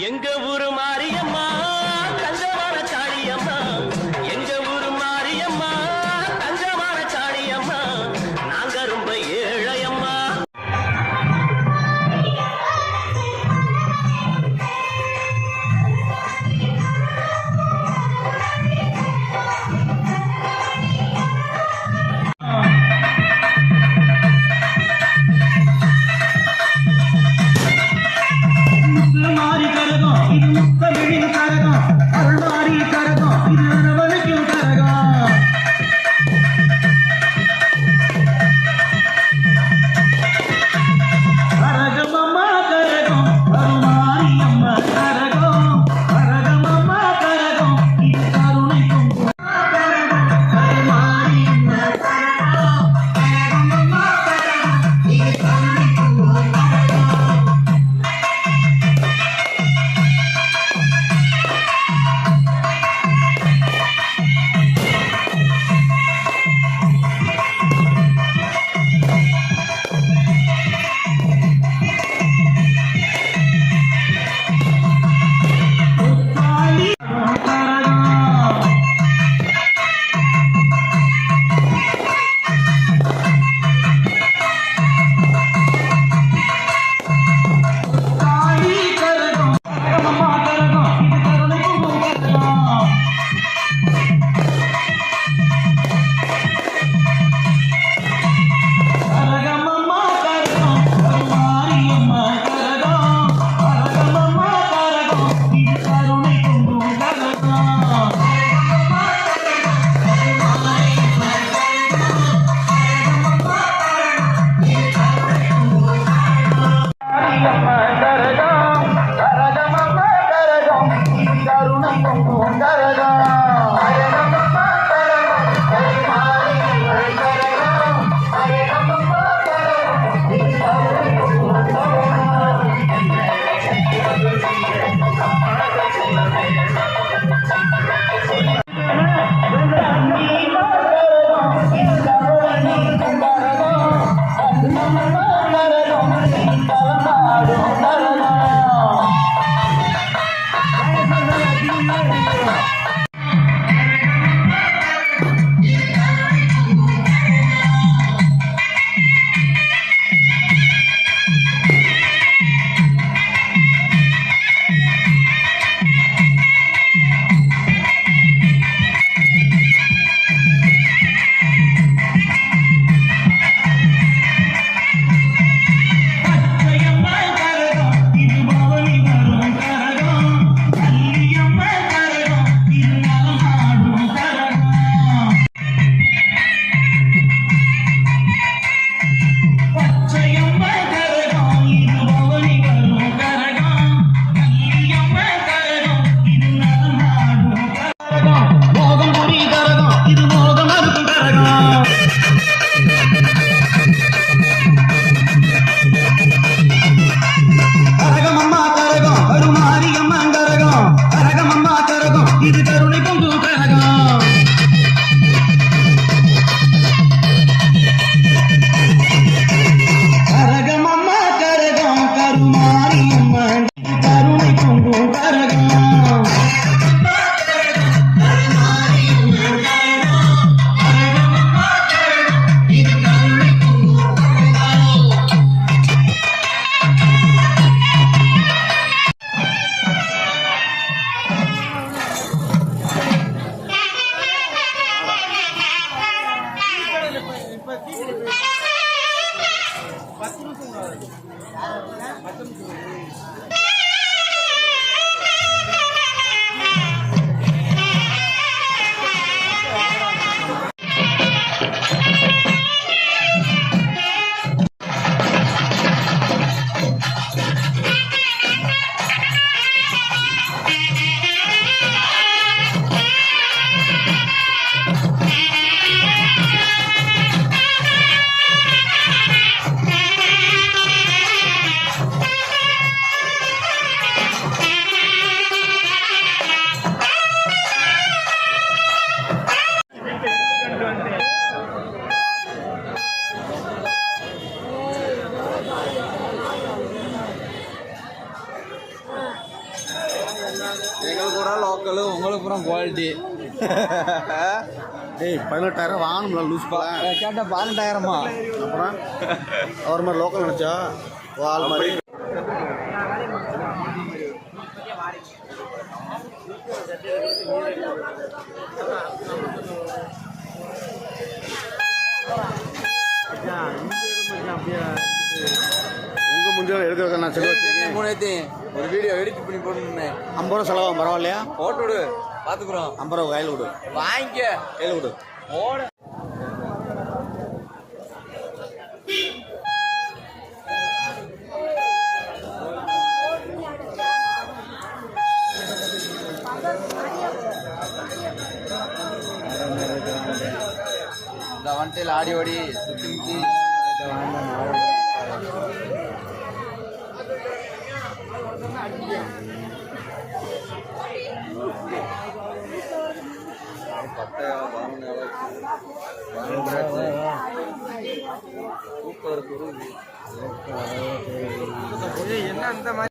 எங்க ஊரு சுருக்குங்க எங்களுக்கு பூரா லோக்கலு உங்களுக்கு பூரா குவாலிட்டி. ஏய் பதினெட்டாயிரம் வாங்கணும்ல லூஸ் போல கேட்டா பன்னெண்டாயிரமா அப்புறம் அவர் மாதிரி லோக்கல் நினச்சா ஆள் மாதிரி. உங்கள் முந்தியில் எடுக்க வைக்க நான் வச்சிருக்கேன். மூணாயிரத்தி ஒரு வீடியோ எடிட் பண்ணி போட்டுருந்தேன் ஐம்பது ரூபா செலவாகும் பரவாயில்லையா? போட்டு விடு பாத்துக்குறோம். ஐம்பது ரூபா கையில் விடு வாங்கிக்க. கையில் விடு போட. இந்த வண்டியில் ஆடி ஓடி பட்டையா சூப்பர் குருவி என்ன அந்த மாதிரி